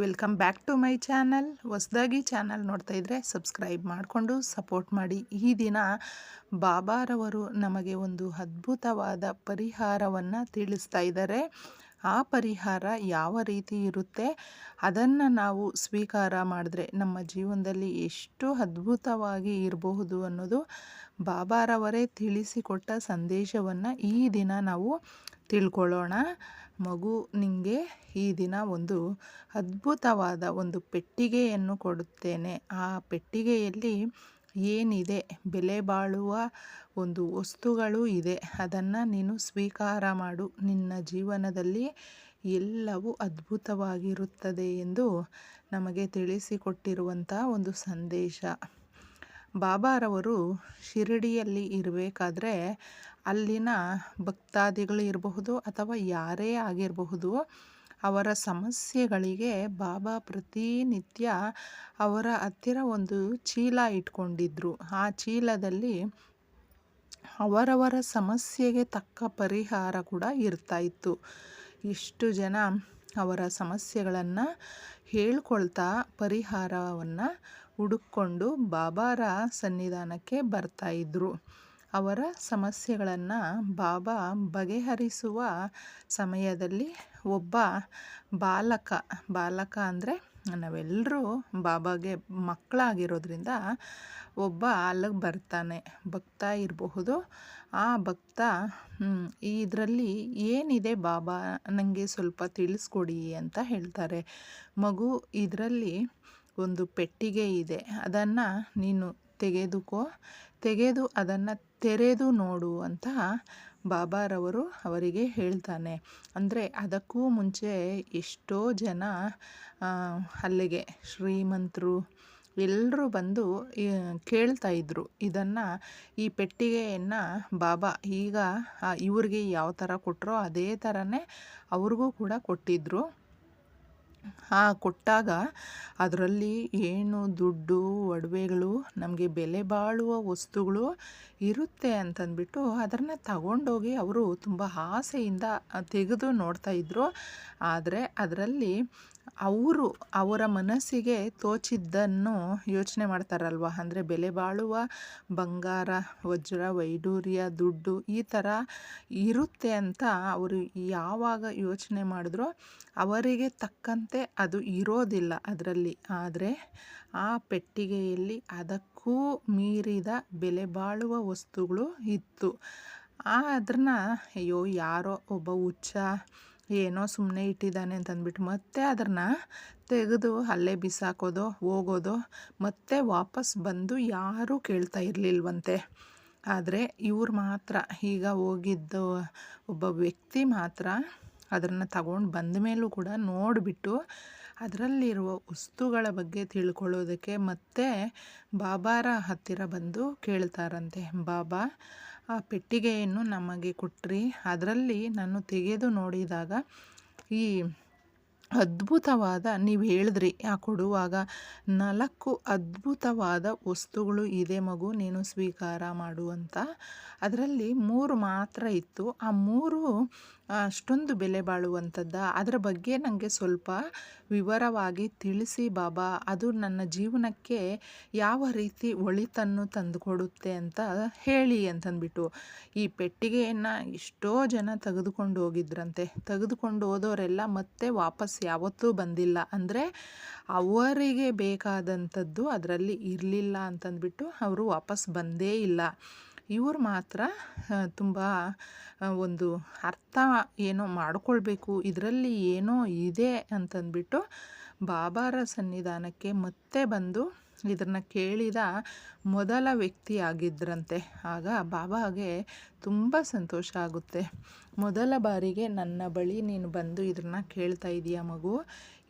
Welcome back to my channel. ಹೊಸದಾಗಿ channel ನೋಡ್ತಾ ಇದ್ದರೆ ಸಬ್ಸ್ಕ್ರೈಬ್ ಮಾಡಿಕೊಂಡು ಸಪೋರ್ಟ್ ಮಾಡಿ. ಈ ದಿನ ಬಾಬಾರವರು ನಮಗೆ ಒಂದು ಅದ್ಭುತವಾದ ಪರಿಹಾರವನ್ನು ತಿಳಿಸ್ತಾ ಇದ್ದಾರೆ ಆ ಪರಿಹಾರ ಯಾವ ರೀತಿ ಇರುತ್ತೆ? ಅದನ್ನು ನಾವು ಸ್ವೀಕಾರ ಮಾಡಿದ್ರೆ ನಮ್ಮ ಜೀವನದಲ್ಲಿ ಎಷ್ಟು ಅದ್ಭುತವಾಗಿ ಇರಬಹುದು ಅನ್ನೋದು ಬಾಬಾರವರೇ ತಿಳಿಸಿಕೊಟ್ಟ ಸಂದೇಶವನ್ನು ಈ ದಿನ ನಾವು ತಿಳ್ಕೊಳ್ಳೋಣ. ಮಗು ನಿಮಗೆ ಈ ದಿನ ಒಂದು ಅದ್ಭುತವಾದ ಒಂದು ಪೆಟ್ಟಿಗೆಯನ್ನು ಕೊಡುತ್ತೇನೆ. ಆ ಪೆಟ್ಟಿಗೆಯಲ್ಲಿ ಏನಿದೆ? ಬೆಲೆ ಬಾಳುವ ಒಂದು ವಸ್ತುಗಳು ಇದೆ. ಅದನ್ನು ನೀನು ಸ್ವೀಕಾರ ಮಾಡು. ನಿನ್ನ ಜೀವನದಲ್ಲಿ ಎಲ್ಲವೂ ಅದ್ಭುತವಾಗಿರುತ್ತದೆ ಎಂದು ನಮಗೆ ತಿಳಿಸಿಕೊಟ್ಟಿರುವಂಥ ಒಂದು ಸಂದೇಶ. ಬಾಬಾರವರು ಶಿರಡಿಯಲ್ಲಿ ಇರಬೇಕಾದ್ರೆ ಅಲ್ಲಿನ ಭಕ್ತಾದಿಗಳು ಇರಬಹುದು ಅಥವಾ ಯಾರೇ ಆಗಿರಬಹುದು, ಅವರ ಸಮಸ್ಯೆಗಳಿಗೆ ಬಾಬಾ ಪ್ರತಿನಿತ್ಯ ಅವರ ಹತ್ತಿರ ಒಂದು ಚೀಲ ಇಟ್ಕೊಂಡಿದ್ರು. ಆ ಚೀಲದಲ್ಲಿ ಅವರವರ ಸಮಸ್ಯೆಗೆ ತಕ್ಕ ಪರಿಹಾರ ಕೂಡ ಇರ್ತಾ ಇತ್ತು. ಇಷ್ಟು ಜನ ಅವರ ಸಮಸ್ಯೆಗಳನ್ನು ಹೇಳ್ಕೊಳ್ತಾ ಪರಿಹಾರವನ್ನು ಹುಡುಕೊಂಡು ಬಾಬಾರ ಸನ್ನಿಧಾನಕ್ಕೆ ಬರ್ತಾಯಿದ್ರು ಅವರ ಸಮಸ್ಯೆಗಳನ್ನು ಬಾಬಾ ಬಗೆಹರಿಸುವ ಸಮಯದಲ್ಲಿ ಒಬ್ಬ ಬಾಲಕ ಬಾಲಕ ಅಂದರೆ ನಾವೆಲ್ಲರೂ ಬಾಬಾಗೆ ಮಕ್ಕಳಾಗಿರೋದ್ರಿಂದ ಒಬ್ಬ ಅಲ್ಲಿಗೆ ಬರ್ತಾನೆ, ಭಕ್ತ ಇರಬಹುದು. ಆ ಭಕ್ತ ಇದರಲ್ಲಿ ಏನಿದೆ ಬಾಬಾ? ನನಗೆ ಸ್ವಲ್ಪ ತಿಳಿಸ್ಕೊಡಿ ಅಂತ ಹೇಳ್ತಾರೆ. ಮಗು, ಇದರಲ್ಲಿ ಒಂದು ಪೆಟ್ಟಿಗೆ ಇದೆ. ಅದನ್ನು ನೀನು ತೆಗೆದುಕೋ. ತೆಗೆದು ಅದನ್ನು ತೆರೆದು ನೋಡು ಅಂತ ಬಾಬಾರವರು ಅವರಿಗೆ ಹೇಳ್ತಾನೆ. ಅಂದರೆ ಅದಕ್ಕೂ ಮುಂಚೆ ಎಷ್ಟೋ ಜನ ಅಲ್ಲಿಗೆ ಶ್ರೀಮಂತರು ಎಲ್ಲರೂ ಬಂದು ಕೇಳ್ತಾ ಇದ್ರು. ಇದನ್ನು ಈ ಪೆಟ್ಟಿಗೆಯನ್ನು ಬಾಬಾ ಈಗ ಇವ್ರಿಗೆ ಯಾವ ಥರ ಕೊಟ್ಟರೋ ಅದೇ ಥರನೇ ಅವ್ರಿಗೂ ಕೂಡ ಕೊಟ್ಟಿದ್ದರು ಕೊಟ್ಟಾಗ ಅದರಲ್ಲಿ ಏನು ದುಡ್ಡು, ಒಡವೆಗಳು, ನಮಗೆ ಬೆಲೆ ಬಾಳುವ ವಸ್ತುಗಳು ಇರುತ್ತೆ ಅಂತಂದ್ಬಿಟ್ಟು ಅದನ್ನು ತಗೊಂಡೋಗಿ ಅವರು ತುಂಬ ಆಸೆಯಿಂದ ತೆಗೆದು ನೋಡ್ತಾ ಇದ್ದರು ಆದರೆ ಅದರಲ್ಲಿ ಅವರು ಅವರ ಮನಸ್ಸಿಗೆ ತೋಚಿದ್ದನ್ನು ಯೋಚನೆ ಮಾಡ್ತಾರಲ್ವ? ಅಂದರೆ ಬೆಲೆ ಬಾಳುವ ಬಂಗಾರ, ವಜ್ರ, ವೈಡೂರ್ಯ, ದುಡ್ಡು ಈ ಥರ ಇರುತ್ತೆ ಅಂತ ಅವರು ಯಾವಾಗ ಯೋಚನೆ ಮಾಡಿದ್ರೋ ಅವರಿಗೆ ತಕ್ಕಂತೆ ಅದು ಇರೋದಿಲ್ಲ ಅದರಲ್ಲಿ. ಆದರೆ ಆ ಪೆಟ್ಟಿಗೆಯಲ್ಲಿ ಅದಕ್ಕೂ ಮೀರಿದ ಬೆಲೆ ಬಾಳುವ ವಸ್ತುಗಳು ಇತ್ತು. ಅದನ್ನ ಅಯ್ಯೋ, ಯಾರೋ ಒಬ್ಬ ಹುಚ್ಚ ಏನೋ ಸುಮ್ಮನೆ ಇಟ್ಟಿದ್ದಾನೆ ಅಂತಂದ್ಬಿಟ್ಟು ಮತ್ತೆ ಅದನ್ನು ತೆಗೆದು ಅಲ್ಲೇ ಬಿಸಾಕೋದು, ಹೋಗೋದು, ಮತ್ತೆ ವಾಪಸ್ ಬಂದು ಯಾರೂ ಕೇಳ್ತಾ ಇರಲಿಲ್ವಂತೆ. ಆದರೆ ಇವ್ರು ಮಾತ್ರ, ಈಗ ಹೋಗಿದ್ದು ಒಬ್ಬ ವ್ಯಕ್ತಿ ಮಾತ್ರ ಅದನ್ನು ತಗೊಂಡು ಬಂದ ಮೇಲೂ ಕೂಡ ನೋಡಿಬಿಟ್ಟು ಅದರಲ್ಲಿರುವ ವಸ್ತುಗಳ ಬಗ್ಗೆ ತಿಳ್ಕೊಳ್ಳೋದಕ್ಕೆ ಮತ್ತೆ ಬಾಬಾರ ಹತ್ತಿರ ಬಂದು ಕೇಳ್ತಾರಂತೆ. ಬಾಬಾ ಆ ಪೆಟ್ಟಿಗೆಯನ್ನು ನಮಗೆ ಕೊಟ್ರಿ. ಅದರಲ್ಲಿ ನಾನು ತೆಗೆದು ನೋಡಿದಾಗ ಈ ಅದ್ಭುತವಾದ, ನೀವು ಹೇಳಿದ್ರಿ, ಆ ಕೊಡುವಾಗ ನಾಲ್ಕು ಅದ್ಭುತವಾದ ವಸ್ತುಗಳು ಇದೆ ಮಗು, ನೀನು ಸ್ವೀಕಾರ ಮಾಡುವಂಥ ಅದರಲ್ಲಿ ಮೂರು ಮಾತ್ರ ಇತ್ತು. ಆ ಮೂರು ಅಷ್ಟೊಂದು ಬೆಲೆ ಬಾಳುವಂಥದ್ದ. ಅದರ ಬಗ್ಗೆ ನನಗೆ ಸ್ವಲ್ಪ ವಿವರವಾಗಿ ತಿಳಿಸಿ ಬಾಬಾ. ಅದು ನನ್ನ ಜೀವನಕ್ಕೆ ಯಾವ ರೀತಿ ಒಳಿತನ್ನು ತಂದುಕೊಡುತ್ತೆ ಅಂತ ಹೇಳಿ ಅಂತಂದ್ಬಿಟ್ಟು. ಈ ಪೆಟ್ಟಿಗೆಯನ್ನು ಎಷ್ಟೋ ಜನ ತೆಗೆದುಕೊಂಡು ಹೋಗಿದ್ರಂತೆ. ತೆಗೆದುಕೊಂಡು ಹೋದವರೆಲ್ಲ ಮತ್ತೆ ವಾಪಸ್ ಯಾವತ್ತೂ ಬಂದಿಲ್ಲ. ಅಂದರೆ ಅವರಿಗೆ ಬೇಕಾದಂಥದ್ದು ಅದರಲ್ಲಿ ಇರಲಿಲ್ಲ ಅಂತಂದ್ಬಿಟ್ಟು ಅವರು ವಾಪಸ್ ಬಂದೇ ಇಲ್ಲ. ಇವರು ಮಾತ್ರ ತುಂಬ ಒಂದು ಅರ್ಥ ಏನೋ ಮಾಡಿಕೊಳ್ಬೇಕು, ಇದರಲ್ಲಿ ಏನೋ ಇದೆ ಅಂತಂದ್ಬಿಟ್ಟು ಬಾಬಾರ ಸನ್ನಿಧಾನಕ್ಕೆ ಮತ್ತೆ ಬಂದು ಇದನ್ನು ಕೇಳಿದ ಮೊದಲ ವ್ಯಕ್ತಿ ಆಗಿದ್ರಂತೆ. ಆಗ ಬಾಬಾಗೆ ತುಂಬ ಸಂತೋಷ ಆಗುತ್ತೆ. ಮೊದಲ ಬಾರಿಗೆ ನನ್ನ ಬಳಿ ನೀನು ಬಂದು ಇದನ್ನು ಕೇಳ್ತಾ ಇದೀಯ ಮಗು.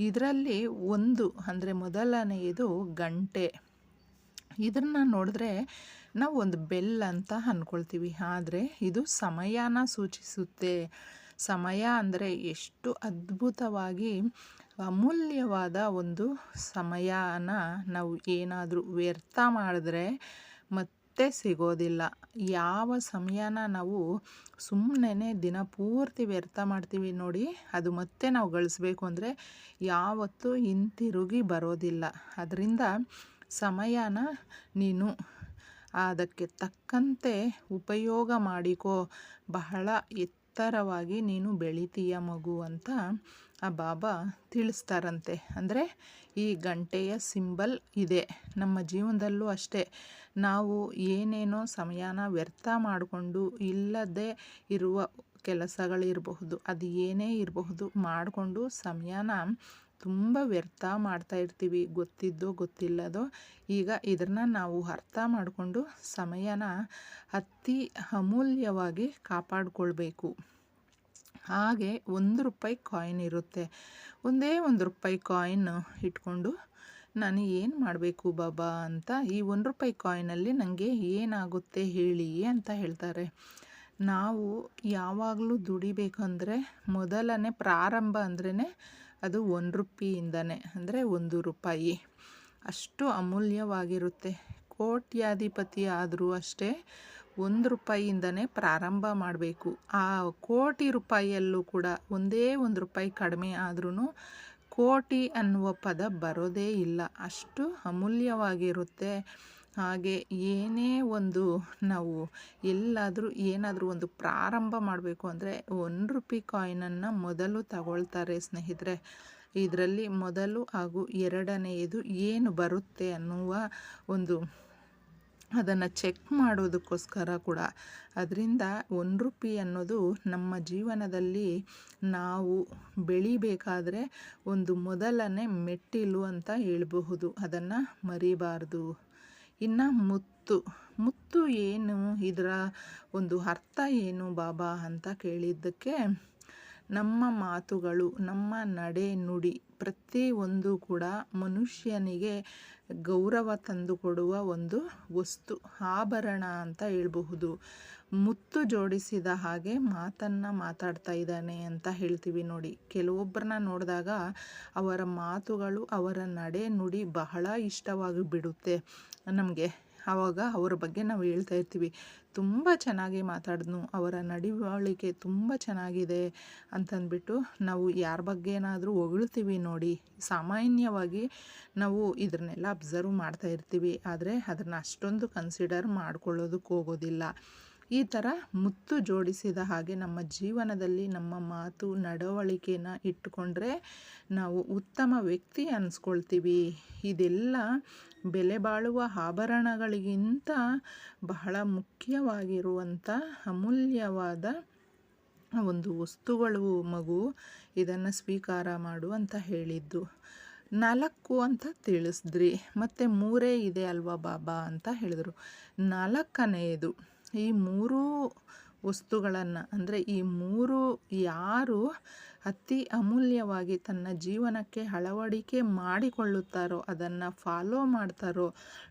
ಇದರಲ್ಲಿ ಒಂದು, ಅಂದರೆ ಮೊದಲನೆಯದು ಗಂಟೆ. ಇದನ್ನು ನೋಡಿದ್ರೆ ನಾವು ಒಂದು ಬೆಲ್ ಅಂತ ಅಂದ್ಕೊಳ್ತೀವಿ ಆದರೆ ಇದು ಸಮಯನ ಸೂಚಿಸುತ್ತೆ. ಸಮಯ ಅಂದರೆ ಎಷ್ಟು ಅದ್ಭುತವಾಗಿ ಅಮೂಲ್ಯವಾದ ಒಂದು ಸಮಯನ ನಾವು ಏನಾದರೂ ವ್ಯರ್ಥ ಮಾಡಿದ್ರೆ ಮತ್ತೆ ಸಿಗೋದಿಲ್ಲ. ಯಾವ ಸಮಯನ ನಾವು ಸುಮ್ಮನೆ ದಿನ ಪೂರ್ತಿ ವ್ಯರ್ಥ ಮಾಡ್ತೀವಿ ನೋಡಿ, ಅದು ಮತ್ತೆ ನಾವು ಗಳಿಸ್ಬೇಕು ಅಂದರೆ ಯಾವತ್ತೂ ಹಿಂತಿರುಗಿ ಬರೋದಿಲ್ಲ. ಅದರಿಂದ ಸಮಯನ ನೀನು ಅದಕ್ಕೆ ತಕ್ಕಂತೆ ಉಪಯೋಗ ಮಾಡಿಕೋ. ಬಹಳ ಎತ್ತರವಾಗಿ ನೀನು ಬೆಳಿತೀಯ ಮಗು ಅಂತ ಆ ಬಾಬಾ ತಿಳಿಸ್ತಾರಂತೆ. ಅಂದರೆ ಈ ಗಂಟೆಯ ಸಿಂಬಲ್ ಇದೆ. ನಮ್ಮ ಜೀವನದಲ್ಲೂ ಅಷ್ಟೇ. ನಾವು ಏನೇನೋ ಸಮಯನ ವ್ಯರ್ಥ ಮಾಡಿಕೊಂಡು ಇಲ್ಲದೆ ಇರುವ ಕೆಲಸಗಳಿರಬಹುದು ಅದು ಏನೇ ಇರಬಹುದು, ಮಾಡಿಕೊಂಡು ಸಮಯನ ತುಂಬ ವ್ಯರ್ಥ ಮಾಡ್ತಾ ಇರ್ತೀವಿ, ಗೊತ್ತಿದ್ದೋ ಗೊತ್ತಿಲ್ಲದೋ. ಈಗ ಇದನ್ನು ನಾವು ಅರ್ಥ ಮಾಡಿಕೊಂಡು ಸಮಯನ ಅತಿ ಅಮೂಲ್ಯವಾಗಿ ಕಾಪಾಡಿಕೊಳ್ಬೇಕು. ಹಾಗೆ ಒಂದು ರೂಪಾಯಿ ಕಾಯಿನ್ ಇರುತ್ತೆ. ಒಂದೇ ಒಂದು ರೂಪಾಯಿ ಕಾಯಿನ್ ಇಟ್ಕೊಂಡು ನಾನು ಏನು ಮಾಡಬೇಕು ಬಾಬಾ ಅಂತ ಈ ಒಂದು ರೂಪಾಯಿ ಕಾಯಿನಲ್ಲಿ ನನಗೆ ಏನಾಗುತ್ತೆ ಹೇಳಿ ಅಂತ ಹೇಳ್ತಾರೆ. ನಾವು ಯಾವಾಗಲೂ ದುಡಿಬೇಕಂದ್ರೆ ಮೊದಲನೇ ಪ್ರಾರಂಭ ಅಂದ್ರೇ ಅದು ಒಂದು ರುಪಿಯಿಂದನೇ ಅಂದರೆ ಒಂದು ರೂಪಾಯಿ. ಅಷ್ಟು ಅಮೂಲ್ಯವಾಗಿರುತ್ತೆ. ಕೋಟ್ಯಾಧಿಪತಿ ಆದರೂ ಅಷ್ಟೇ ಒಂದು ರೂಪಾಯಿಯಿಂದನೇ ಪ್ರಾರಂಭ ಮಾಡಬೇಕು. ಆ ಕೋಟಿ ರೂಪಾಯಿಯಲ್ಲೂ ಕೂಡ ಒಂದೇ ಒಂದು ರೂಪಾಯಿ ಕಡಿಮೆ ಆದ್ರೂ ಕೋಟಿ ಅನ್ನುವ ಪದ ಬರೋದೇ ಇಲ್ಲ. ಅಷ್ಟು ಅಮೂಲ್ಯವಾಗಿರುತ್ತೆ. ಹಾಗೆ ಏನೇ ಒಂದು ನಾವು ಎಲ್ಲಾದರೂ ಏನಾದರೂ ಒಂದು ಪ್ರಾರಂಭ ಮಾಡಬೇಕು ಅಂದರೆ ಒಂದು ರೂಪಾಯಿ ಕಾಯಿನನ್ನು ಮೊದಲು ತಗೊಳ್ತಾರೆ ಸ್ನೇಹಿತರೆ. ಇದರಲ್ಲಿ ಮೊದಲು ಹಾಗೂ ಎರಡನೆಯದು ಏನು ಬರುತ್ತೆ ಅನ್ನುವ ಒಂದು ಅದನ್ನು ಚೆಕ್ ಮಾಡೋದಕ್ಕೋಸ್ಕರ ಕೂಡ. ಅದರಿಂದ ಒಂದು ರೂಪಾಯಿ ಅನ್ನೋದು ನಮ್ಮ ಜೀವನದಲ್ಲಿ ನಾವು ಬೆಳಿಬೇಕಾದರೆ ಒಂದು ಮೊದಲನೇ ಮೆಟ್ಟಿಲು ಅಂತ ಹೇಳಬಹುದು. ಅದನ್ನು ಮರಿಬಾರ್ದು. ಇನ್ನು ಮುತ್ತು. ಮುತ್ತು ಏನು? ಇದರ ಒಂದು ಅರ್ಥ ಏನು ಬಾಬಾ ಅಂತ ಕೇಳಿದ್ದಕ್ಕೆ ನಮ್ಮ ಮಾತುಗಳು, ನಮ್ಮ ನಡೆ ನುಡಿ ಪ್ರತಿಯೊಂದು ಕೂಡ ಮನುಷ್ಯನಿಗೆ ಗೌರವ ತಂದುಕೊಡುವ ಒಂದು ವಸ್ತು, ಆಭರಣ ಅಂತ ಹೇಳಬಹುದು. ಮುತ್ತು ಜೋಡಿಸಿದ ಹಾಗೆ ಮಾತನ್ನು ಮಾತಾಡ್ತಾ ಇದ್ದಾನೆ ಅಂತ ಹೇಳ್ತೀವಿ ನೋಡಿ. ಕೆಲವೊಬ್ಬರನ್ನ ನೋಡಿದಾಗ ಅವರ ಮಾತುಗಳು, ಅವರ ನಡೆ ನುಡಿ ಬಹಳ ಇಷ್ಟವಾಗಿ ಬಿಡುತ್ತೆ. ನಮಗೆ ಆವಾಗ ಅವರ ಬಗ್ಗೆ ನಾವು ಹೇಳ್ತಾ ಇರ್ತೀವಿ. ತುಂಬ ಚೆನ್ನಾಗಿ ಮಾತಾಡಿದ್ನು. ಅವರ ನಡವಳಿಕೆ ತುಂಬ ಚೆನ್ನಾಗಿದೆ ಅಂತಂದ್ಬಿಟ್ಟು ನಾವು ಯಾರ ಬಗ್ಗೆ ಏನಾದರೂ ಹೊಗಳ್ತೀವಿ ನೋಡಿ. ಸಾಮಾನ್ಯವಾಗಿ ನಾವು ಇದನ್ನೆಲ್ಲ ಅಬ್ಸರ್ವ್ ಮಾಡ್ತಾ ಇರ್ತೀವಿ. ಆದರೆ ಅದನ್ನು ಅಷ್ಟೊಂದು ಕನ್ಸಿಡರ್ ಮಾಡ್ಕೊಳ್ಳೋದಕ್ಕೆ ಹೋಗೋದಿಲ್ಲ. ಈ ಥರ ಮುತ್ತು ಜೋಡಿಸಿದ ಹಾಗೆ ನಮ್ಮ ಜೀವನದಲ್ಲಿ ನಮ್ಮ ಮಾತು, ನಡವಳಿಕೆನ ಇಟ್ಟುಕೊಂಡ್ರೆ ನಾವು ಉತ್ತಮ ವ್ಯಕ್ತಿ ಅನ್ಸ್ಕೊಳ್ತೀವಿ. ಇದೆಲ್ಲ ಬೆಲೆ ಬಾಳುವ ಆಭರಣಗಳಿಗಿಂತ ಬಹಳ ಮುಖ್ಯವಾಗಿರುವಂಥ ಅಮೂಲ್ಯವಾದ ಒಂದು ವಸ್ತುಗಳು ಮಗು ಇದನ್ನು ಸ್ವೀಕಾರ ಮಾಡು ಅಂತ ಹೇಳಿದ್ದು. ನಾಲ್ಕು ಅಂತ ತಿಳಿಸಿದ್ರಿ, ಮತ್ತು ಮೂರೇ ಇದೆ ಅಲ್ವಾ ಬಾಬಾ ಅಂತ ಹೇಳಿದರು. ನಾಲ್ಕನೆಯದು, ಈ ಮೂರೂ ವಸ್ತುಗಳನ್ನು. ಅಂದರೆ ಈ ಮೂರು ಯಾರು ಅತಿ ಅಮೂಲ್ಯವಾಗಿ ತನ್ನ ಜೀವನಕ್ಕೆ ಅಳವಡಿಕೆ ಮಾಡಿಕೊಳ್ಳುತ್ತಾರೋ, ಅದನ್ನು ಫಾಲೋ ಮಾಡ್ತಾರೋ,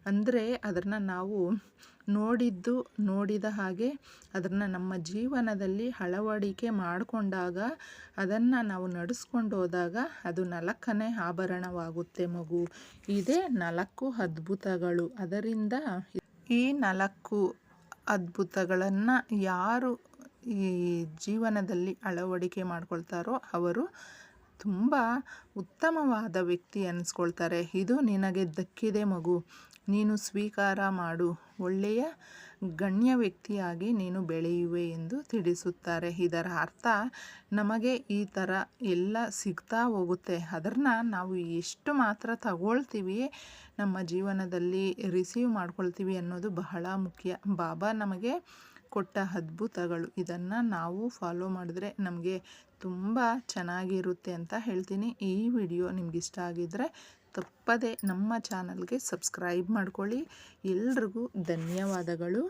ಅಂದರೆ ಅದನ್ನು ನಾವು ನೋಡಿದ್ದು, ನೋಡಿದ ಹಾಗೆ ಅದನ್ನು ನಮ್ಮ ಜೀವನದಲ್ಲಿ ಅಳವಡಿಕೆ ಮಾಡಿಕೊಂಡಾಗ, ಅದನ್ನು ನಾವು ನಡೆಸ್ಕೊಂಡು ಹೋದಾಗ ಅದು ನಾಲ್ಕನೇ ಆಭರಣವಾಗುತ್ತೆ ಮಗು. ಇದೇ ನಾಲ್ಕು ಅದ್ಭುತಗಳು. ಅದರಿಂದ ಈ ನಾಲ್ಕು ಅದ್ಭುತಗಳನ್ನು ಯಾರು ಈ ಜೀವನದಲ್ಲಿ ಅಳವಡಿಕೆ ಮಾಡ್ಕೊಳ್ತಾರೋ ಅವರು ತುಂಬ ಉತ್ತಮವಾದ ವ್ಯಕ್ತಿ ಅನ್ನಿಸ್ಕೊಳ್ತಾರೆ ಇದು ನಿನಗೆ ದಕ್ಕಿದೆ ಮಗು. ನೀನು ಸ್ವೀಕಾರ ಮಾಡು. ಒಳ್ಳೆಯ ಗಣ್ಯ ವ್ಯಕ್ತಿಯಾಗಿ ನೀನು ಬೆಳೆಯುವೆ ಎಂದು ತಿಳಿಸುತ್ತಾರೆ. ಇದರ ಅರ್ಥ ನಮಗೆ ಈ ಥರ ಎಲ್ಲ ಸಿಗ್ತಾ ಹೋಗುತ್ತೆ. ಅದನ್ನು ನಾವು ಎಷ್ಟು ಮಾತ್ರ ತಗೊಳ್ತೀವಿ ನಮ್ಮ ಜೀವನದಲ್ಲಿ ರಿಸೀವ್ ಮಾಡ್ಕೊಳ್ತೀವಿ ಅನ್ನೋದು ಬಹಳ ಮುಖ್ಯ. ಬಾಬಾ ನಮಗೆ ಕೊಟ್ಟ ಅದ್ಭುತಗಳು. ಇದನ್ನು ನಾವು ಫಾಲೋ ಮಾಡಿದ್ರೆ ನಮಗೆ ತುಂಬ ಚೆನ್ನಾಗಿರುತ್ತೆ ಅಂತ ಹೇಳ್ತೀನಿ. ಈ ವಿಡಿಯೋ ನಿಮ್ಗೆ ಇಷ್ಟ ಆಗಿದ್ದರೆ ತಪ್ಪದೆ ನಮ್ಮ ಚಾನಲ್ಗೆ ಸಬ್ಸ್ಕ್ರೈಬ್ ಮಾಡ್ಕೊಳ್ಳಿ. ಎಲ್ರಿಗೂ ಧನ್ಯವಾದಗಳು.